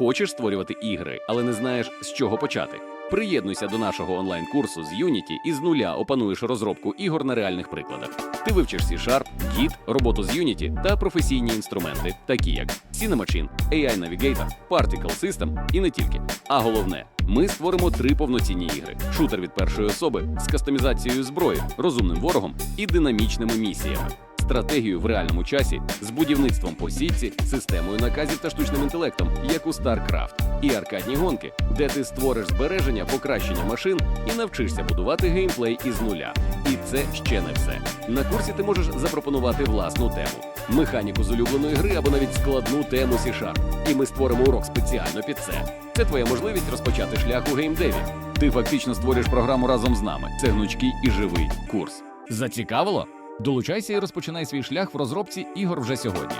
Хочеш створювати ігри, але не знаєш, з чого почати? Приєднуйся до нашого онлайн-курсу з Unity і з нуля опануєш розробку ігор на реальних прикладах. Ти вивчиш C-Sharp, Git, роботу з Unity та професійні інструменти, такі як Cinemachine, AI Navigator, Particle System і не тільки. А головне, ми створимо три повноцінні ігри: шутер від першої особи з кастомізацією зброї, розумним ворогом і динамічними місіями. Стратегію в реальному часі з будівництвом по сітці, системою наказів та штучним інтелектом, як у StarCraft, і аркадні гонки, де ти створиш збереження, покращення машин і навчишся будувати геймплей із нуля. І це ще не все. На курсі ти можеш запропонувати власну тему, механіку з улюбленої гри або навіть складну тему C-Sharp. І ми створимо урок спеціально під це. Це твоя можливість розпочати шлях у геймдеві. Ти фактично створиш програму разом з нами. Це гнучкий і живий курс. Зацікавило? Долучайся і розпочинай свій шлях в розробці ігор вже сьогодні.